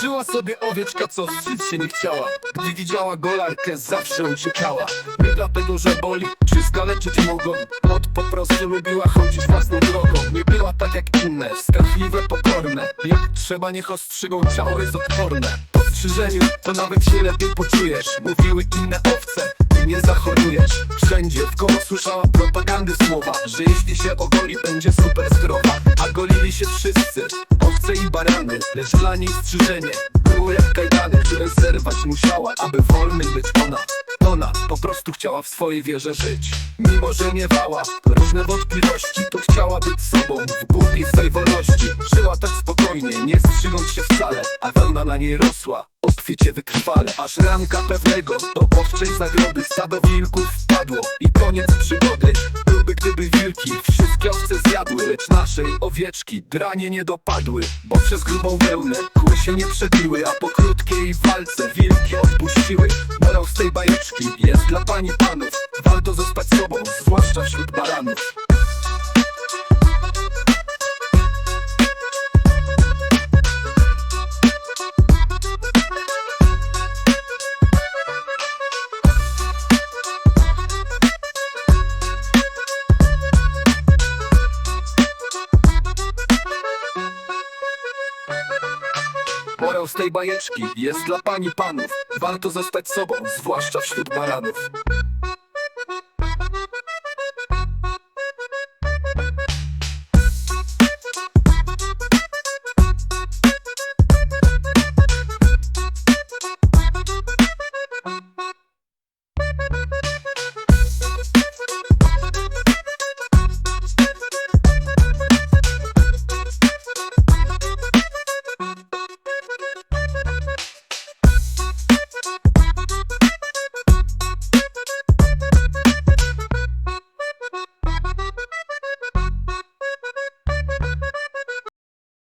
Żyła sobie owieczka, co żyć się nie chciała. Gdy widziała golarkę, zawsze uciekała. Nie dlatego, że boli, czy skaleczyć mogą. Od po prostu lubiła chodzić własną drogą. Nie była tak jak inne, skarbliwe, pokorne. Jak trzeba, niech ostrzygą, ciało jest odporne. Po strzyżeniu to nawet się lepiej poczujesz. Mówiły inne owce, ty nie zachorujesz. Wszędzie w koło słyszała propagandy słowa Że jeśli się ogoli, będzie super zdrowa. A golili się wszyscy, owce i barany Lecz dla niej strzyżenie. Było jak kajdany Które zerwać musiała, aby wolny być ona. Ona po prostu chciała w swojej wierze żyć. Mimo, że miewała różne wątpliwości To chciała być sobą w głupiej swej wolności. Żyła tak spokojnie, nie strzygnąc się wcale A wełna na niej rosła. Obficie wykrwale Aż ranka pewnego do owczej zagrody Stado wilków wpadło. I koniec przygody Byłby gdyby wilki owce zjadły Lecz naszej owieczki dranie nie dopadły Bo przez grubą wełnę kły się nie przebiły A po krótkiej walce wilki odpuściły. Morał z tej bajeczki jest dla pani panów Warto zostać sobą, zwłaszcza wśród baranów Morał z tej bajeczki jest dla pani panów. Warto zostać sobą, zwłaszcza wśród baranów